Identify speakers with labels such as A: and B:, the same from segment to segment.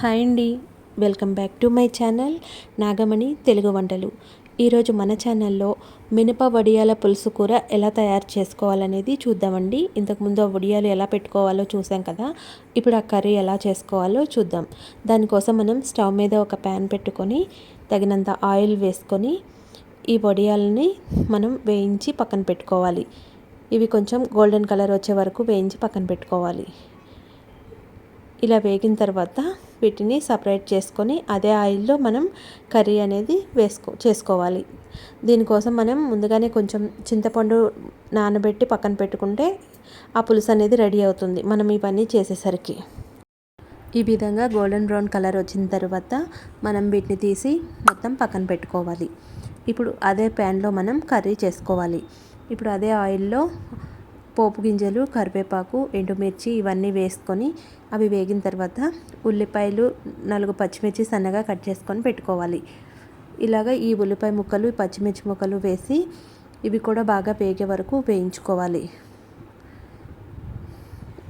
A: Hi అండి. Welcome back to my channel Nagamani Telugu వంటలు. ఈరోజు మన ఛానల్లో మినప వడియాల పులుసు కూర ఎలా తయారు చేసుకోవాలనేది చూద్దామండి. ఇంతకుముందు ఆ వడియాలు ఎలా పెట్టుకోవాలో చూసాం కదా. ఇప్పుడు ఆ కర్రీ ఎలా చేసుకోవాలో చూద్దాం. దానికోసం మనం స్టవ్ మీద ఒక ప్యాన్ పెట్టుకొని తగినంత ఆయిల్ వేసుకొని ఈ వడియాలని మనం వేయించి పక్కన పెట్టుకోవాలి. ఇవి కొంచెం గోల్డెన్ కలర్ వచ్చే వరకు వేయించి పక్కన పెట్టుకోవాలి. ఇలా వేగిన తర్వాత వీటిని సపరేట్ చేసుకొని అదే ఆయిల్లో మనం కర్రీ అనేది వేసుకో చేసుకోవాలి. దీనికోసం మనం ముందుగానే కొంచెం చింతపండు నానబెట్టి పక్కన పెట్టుకుంటే ఆ పులుసు అనేది రెడీ అవుతుంది. మనం ఇవన్నీ చేసేసరికి. ఈ విధంగా గోల్డెన్ బ్రౌన్ కలర్ వచ్చిన తర్వాత మనం వీటిని తీసి మొత్తం పక్కన పెట్టుకోవాలి. ఇప్పుడు అదే ప్యాన్లో మనం కర్రీ చేసుకోవాలి. ఇప్పుడు అదే ఆయిల్లో పోపు గింజలు కరివేపాకు ఎండుమిర్చి ఇవన్నీ వేసుకొని అవి వేగిన తర్వాత ఉల్లిపాయలు నాలుగు పచ్చిమిర్చి సన్నగా కట్ చేసుకొని పెట్టుకోవాలి. ఇలాగ ఈ ఉల్లిపాయ ముక్కలు పచ్చిమిర్చి ముక్కలు వేసి ఇవి కూడా బాగా వేగే వరకు వేయించుకోవాలి.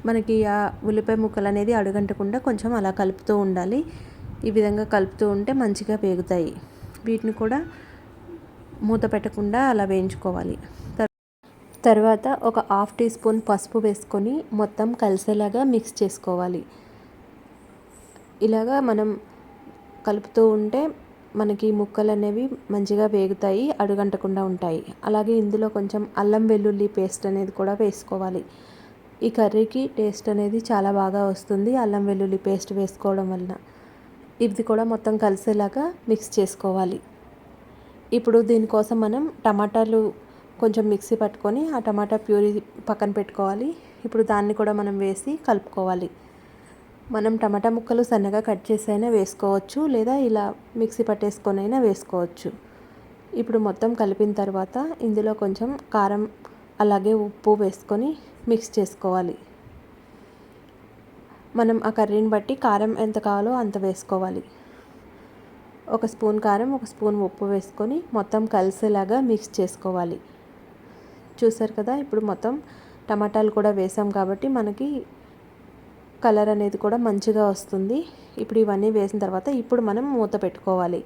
A: మనకి ఆ ఉల్లిపాయ ముక్కలు అనేది అడుగంటకుండా కొంచెం అలా కలుపుతూ ఉండాలి. ఈ విధంగా కలుపుతూ ఉంటే మంచిగా వేగుతాయి. వీటిని కూడా మూత పెట్టకుండా అలా వేయించుకోవాలి. తర్వాత ఒక హాఫ్ టీ స్పూన్ పసుపు వేసుకొని మొత్తం కలిసేలాగా మిక్స్ చేసుకోవాలి. ఇలాగా మనం కలుపుతూ ఉంటే మనకి ముక్కలు అనేవి మంచిగా వేగుతాయి అడుగంటకుండా ఉంటాయి. అలాగే ఇందులో కొంచెం అల్లం వెల్లుల్లి పేస్ట్ అనేది కూడా వేసుకోవాలి. ఈ కర్రీకి టేస్ట్ అనేది చాలా బాగా వస్తుంది అల్లం వెల్లుల్లి పేస్ట్ వేసుకోవడం వలన. ఇది కూడా మొత్తం కలిసేలాగా మిక్స్ చేసుకోవాలి. ఇప్పుడు దీనికోసం మనం టమాటాలు కొంచెం మిక్సీ పట్టుకొని ఆ టమాటా ప్యూరీ పక్కన పెట్టుకోవాలి. ఇప్పుడు దాన్ని కూడా మనం వేసి కలుపుకోవాలి. మనం టమాటా ముక్కలు సన్నగా కట్ చేసి అయినా వేసుకోవచ్చు లేదా ఇలా మిక్సీ పట్టేసుకొని అయినా వేసుకోవచ్చు. ఇప్పుడు మొత్తం కలిపిన తర్వాత ఇందులో కొంచెం కారం అలాగే ఉప్పు వేసుకొని మిక్స్ చేసుకోవాలి. మనం ఆ కర్రీని బట్టి కారం ఎంత కావాలో అంత వేసుకోవాలి. ఒక స్పూన్ కారం ఒక స్పూన్ ఉప్పు వేసుకొని మొత్తం కలిసేలాగా మిక్స్ చేసుకోవాలి. చూసారు కదా ఇప్పుడు మొత్తం టమాటాలు కూడా వేసాం కాబట్టి మనకి కలర్ అనేది కూడా మంచిగా వస్తుంది. ఇప్పుడు ఇవన్నీ వేసిన తర్వాత ఇప్పుడు మనం మూత పెట్టుకోవాలి.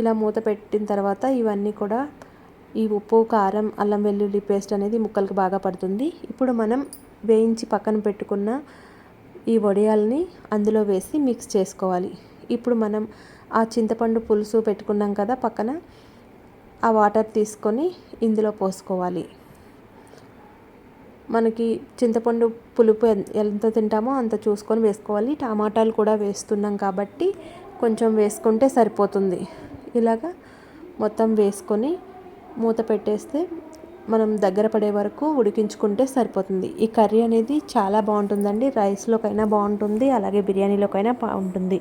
A: ఇలా మూత పెట్టిన తర్వాత ఇవన్నీ కూడా ఈ ఉప్పు కారం అల్లం వెల్లుల్లి పేస్ట్ అనేది ముక్కలకు బాగా పడుతుంది. ఇప్పుడు మనం వేయించి పక్కన పెట్టుకున్న ఈ వడియాల్ని అందులో వేసి మిక్స్ చేసుకోవాలి. ఇప్పుడు మనం ఆ చింతపండు పులుసు పెట్టుకున్నాం కదా పక్కన ఆ వాటర్ తీసుకొని ఇందులో పోసుకోవాలి. మనకి చింతపండు పులుపు ఎంత తింటామో అంత చూసుకొని వేసుకోవాలి. టమాటాలు కూడా వేస్తున్నాం కాబట్టి కొంచెం వేసుకుంటే సరిపోతుంది. ఇలాగా మొత్తం వేసుకొని మూత పెట్టేస్తే మనం దగ్గర పడే వరకు ఉడికించుకుంటే సరిపోతుంది. ఈ కర్రీ అనేది చాలా బాగుంటుందండి. రైస్లోకైనా బాగుంటుంది అలాగే బిర్యానీలోకైనా బాగుంటుంది.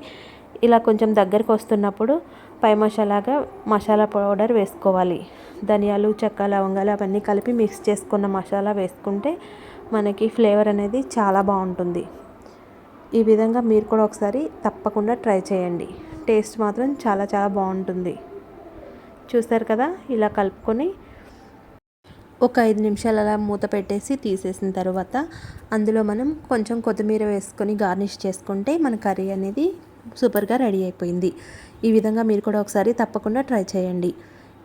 A: ఇలా కొంచెం దగ్గరకు వస్తున్నప్పుడు పై మసాలాగా మసాలా పౌడర్ వేసుకోవాలి. ధనియాలు చెక్క లవంగాలు అవన్నీ కలిపి మిక్స్ చేసుకున్న మసాలా వేసుకుంటే మనకి ఫ్లేవర్ అనేది చాలా బాగుంటుంది. ఈ విధంగా మీరు కూడా ఒకసారి తప్పకుండా ట్రై చేయండి. టేస్ట్ మాత్రం చాలా చాలా బాగుంటుంది. చూస్తారు కదా? ఇలా కలుపుకొని ఒక ఐదు నిమిషాలు అలా మూత పెట్టేసి తీసేసిన తర్వాత అందులో మనం కొంచెం కొత్తిమీర వేసుకొని గార్నిష్ చేసుకుంటే మన కర్రీ అనేది సూపర్గా రెడీ అయిపోయింది. ఈ విధంగా మీరు కూడా ఒకసారి తప్పకుండా ట్రై చేయండి.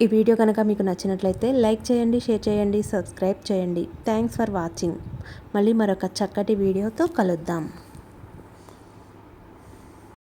A: ఈ వీడియో కనుక మీకు నచ్చినట్లయితే లైక్ చేయండి షేర్ చేయండి సబ్స్క్రైబ్ చేయండి. Thanks for watching. మళ్ళీ మరొక చక్కటి వీడియోతో కలుద్దాం.